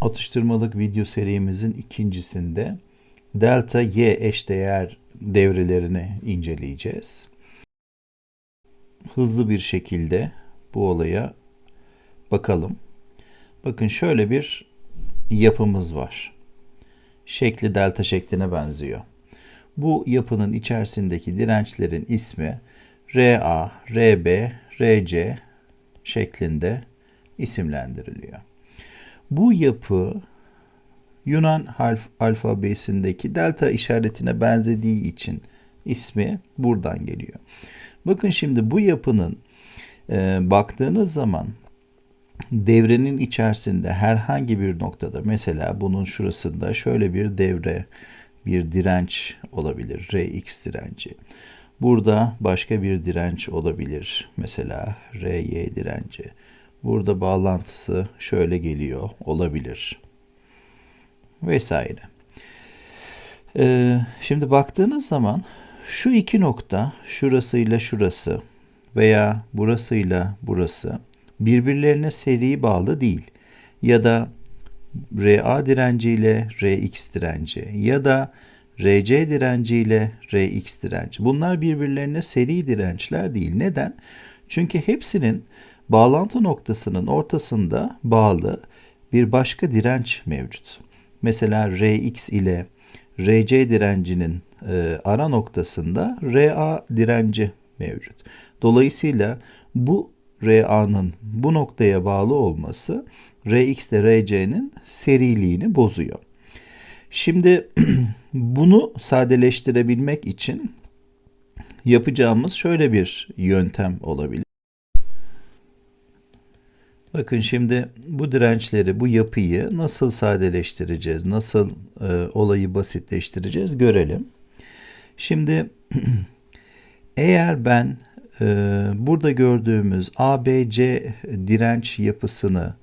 atıştırmalık video serimizin ikincisinde delta y eşdeğer devrelerini inceleyeceğiz. Hızlı bir şekilde bu olaya bakalım. Bakın şöyle bir yapımız var. Şekli delta şekline benziyor. Bu yapının içerisindeki dirençlerin ismi RA, RB, RC şeklinde isimlendiriliyor. Bu yapı Yunan alfabesindeki delta işaretine benzediği için ismi buradan geliyor. Bakın şimdi bu yapının e, baktığınız zaman devrenin içerisinde herhangi bir noktada mesela bunun şurasında şöyle bir devre bir direnç olabilir Rx direnci. Burada başka bir direnç olabilir mesela Ry direnci. Burada bağlantısı şöyle geliyor olabilir. Vesaire. Ee, şimdi baktığınız zaman şu iki nokta şurasıyla şurası veya burasıyla burası birbirlerine seri bağlı değil. Ya da RA direnci ile RX direnci ya da RC direnci ile RX direnci. Bunlar birbirlerine seri dirençler değil. Neden? Çünkü hepsinin bağlantı noktasının ortasında bağlı bir başka direnç mevcut. Mesela Rx ile Rc direncinin e, ara noktasında Ra direnci mevcut. Dolayısıyla bu Ra'nın bu noktaya bağlı olması Rx ile Rc'nin seriliğini bozuyor. Şimdi bunu sadeleştirebilmek için yapacağımız şöyle bir yöntem olabilir. Bakın şimdi bu dirençleri, bu yapıyı nasıl sadeleştireceğiz, nasıl e, olayı basitleştireceğiz görelim. Şimdi eğer ben e, burada gördüğümüz ABC direnç yapısını,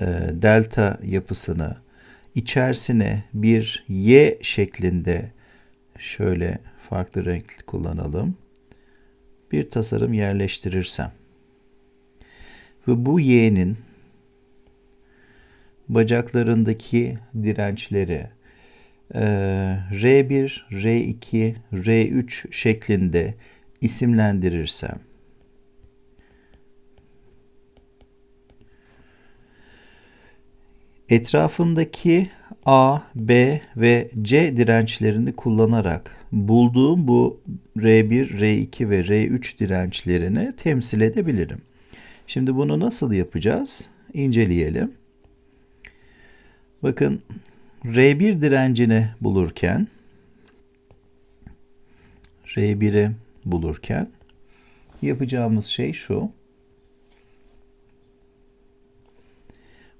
e, delta yapısını içerisine bir Y şeklinde şöyle farklı renk kullanalım. Bir tasarım yerleştirirsem ve bu Y'nin bacaklarındaki dirençleri R1, R2, R3 şeklinde isimlendirirsem etrafındaki A, B ve C dirençlerini kullanarak bulduğum bu R1, R2 ve R3 dirençlerini temsil edebilirim. Şimdi bunu nasıl yapacağız? İnceleyelim. Bakın R1 direncini bulurken R1'i bulurken yapacağımız şey şu.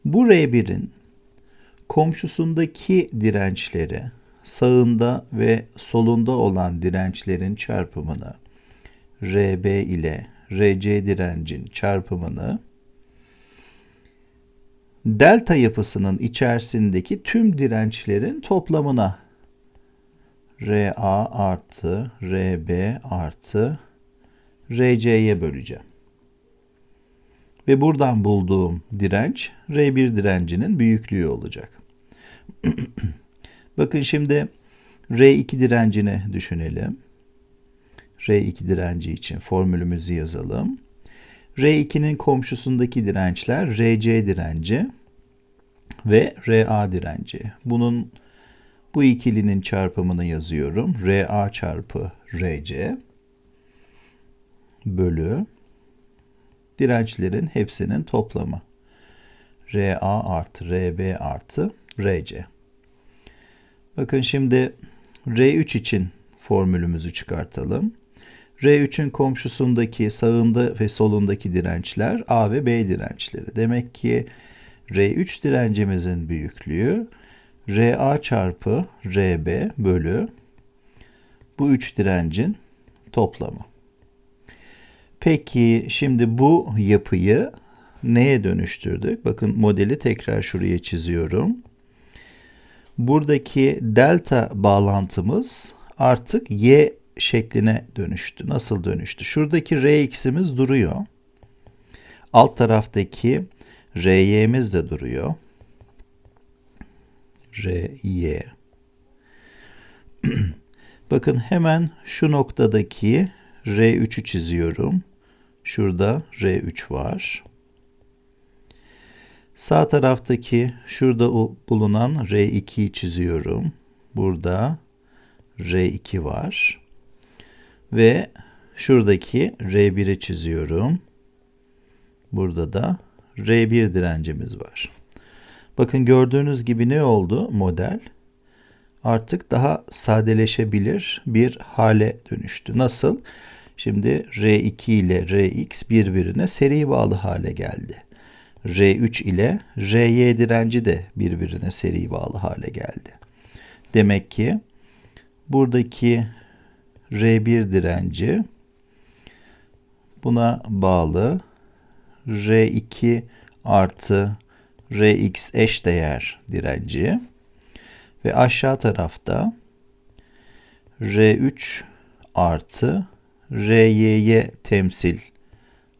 Bu R1'in komşusundaki dirençleri sağında ve solunda olan dirençlerin çarpımını RB ile RC direncin çarpımını delta yapısının içerisindeki tüm dirençlerin toplamına RA artı RB artı RC'ye böleceğim. Ve buradan bulduğum direnç R1 direncinin büyüklüğü olacak. Bakın şimdi R2 direncini düşünelim. R2 direnci için formülümüzü yazalım. R2'nin komşusundaki dirençler RC direnci ve RA direnci. Bunun bu ikilinin çarpımını yazıyorum. RA çarpı RC bölü dirençlerin hepsinin toplamı. RA artı RB artı RC. Bakın şimdi R3 için formülümüzü çıkartalım. R3'ün komşusundaki sağında ve solundaki dirençler A ve B dirençleri. Demek ki R3 direncimizin büyüklüğü RA çarpı RB bölü bu üç direncin toplamı. Peki şimdi bu yapıyı neye dönüştürdük? Bakın modeli tekrar şuraya çiziyorum. Buradaki delta bağlantımız artık y şekline dönüştü. Nasıl dönüştü? Şuradaki Rx'imiz duruyor. Alt taraftaki Ry'miz de duruyor. R, Y. Bakın hemen şu noktadaki R3'ü çiziyorum. Şurada R3 var. Sağ taraftaki şurada bulunan R2'yi çiziyorum. Burada R2 var. Ve şuradaki R1'i çiziyorum. Burada da R1 direncimiz var. Bakın gördüğünüz gibi ne oldu model? Artık daha sadeleşebilir bir hale dönüştü. Nasıl? Şimdi R2 ile Rx birbirine seri bağlı hale geldi. R3 ile Ry direnci de birbirine seri bağlı hale geldi. Demek ki buradaki R1 direnci buna bağlı R2 artı Rx eş değer direnci ve aşağı tarafta R3 artı Ry'ye temsil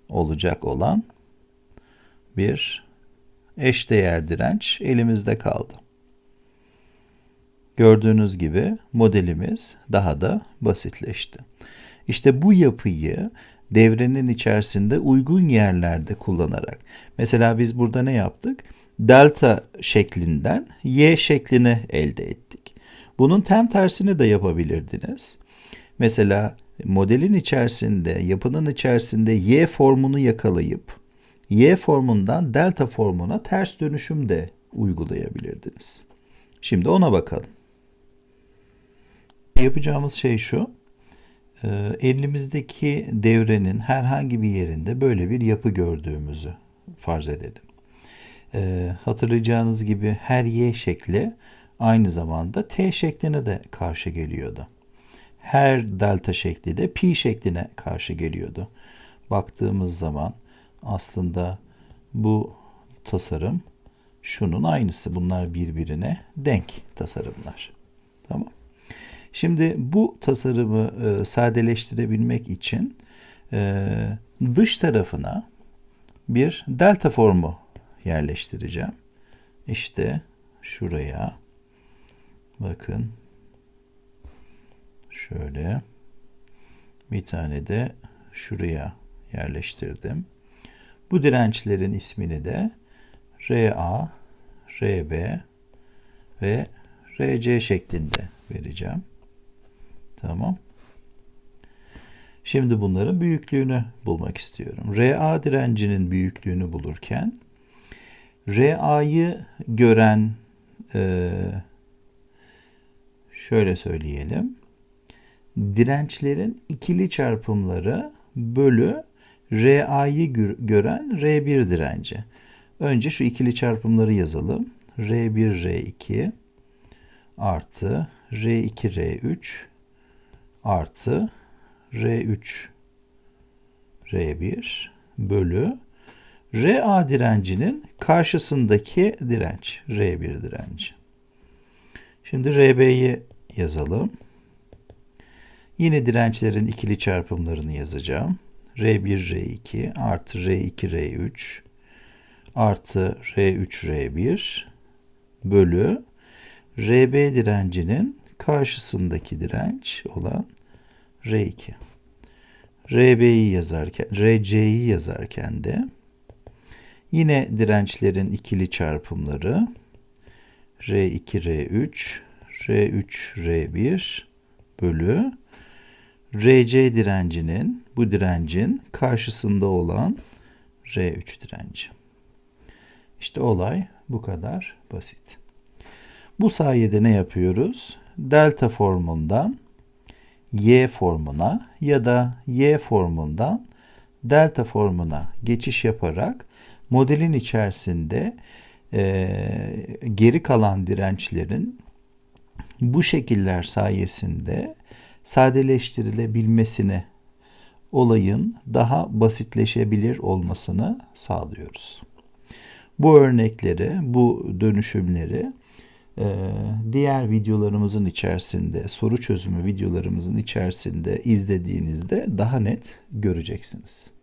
olacak olan bir eşdeğer direnç elimizde kaldı. Gördüğünüz gibi modelimiz daha da basitleşti. İşte bu yapıyı devrenin içerisinde uygun yerlerde kullanarak mesela biz burada ne yaptık? Delta şeklinden y şeklini elde ettik. Bunun tam tersini de yapabilirdiniz. Mesela modelin içerisinde, yapının içerisinde y formunu yakalayıp y formundan delta formuna ters dönüşüm de uygulayabilirdiniz. Şimdi ona bakalım. Yapacağımız şey şu. E, elimizdeki devrenin herhangi bir yerinde böyle bir yapı gördüğümüzü farz edelim. E, hatırlayacağınız gibi her y şekli aynı zamanda t şekline de karşı geliyordu. Her delta şekli de pi şekline karşı geliyordu. Baktığımız zaman aslında bu tasarım şunun aynısı. Bunlar birbirine denk tasarımlar. Tamam. Şimdi bu tasarımı e, sadeleştirebilmek için e, dış tarafına bir delta formu yerleştireceğim. İşte şuraya bakın şöyle bir tane de şuraya yerleştirdim. Bu dirençlerin ismini de RA, RB ve RC şeklinde vereceğim. Tamam. Şimdi bunların büyüklüğünü bulmak istiyorum. RA direncinin büyüklüğünü bulurken RA'yı gören e, şöyle söyleyelim. Dirençlerin ikili çarpımları bölü RA'yı gören R1 direnci. Önce şu ikili çarpımları yazalım. R1 R2 artı R2 R3 artı R3 R1 bölü RA direncinin karşısındaki direnç R1 direnci. Şimdi RB'yi yazalım. Yine dirençlerin ikili çarpımlarını yazacağım. R1 R2 artı R2 R3 artı R3 R1 bölü RB direncinin karşısındaki direnç olan R2. RB'yi yazarken, RC'yi yazarken de yine dirençlerin ikili çarpımları R2 R3 R3 R1 bölü RC direncinin bu direncin karşısında olan R3 direnci. İşte olay bu kadar basit. Bu sayede ne yapıyoruz? Delta formundan Y formuna ya da Y formundan delta formuna geçiş yaparak modelin içerisinde e, geri kalan dirençlerin bu şekiller sayesinde sadeleştirilebilmesini, olayın daha basitleşebilir olmasını sağlıyoruz. Bu örnekleri, bu dönüşümleri diğer videolarımızın içerisinde, soru çözümü videolarımızın içerisinde izlediğinizde daha net göreceksiniz.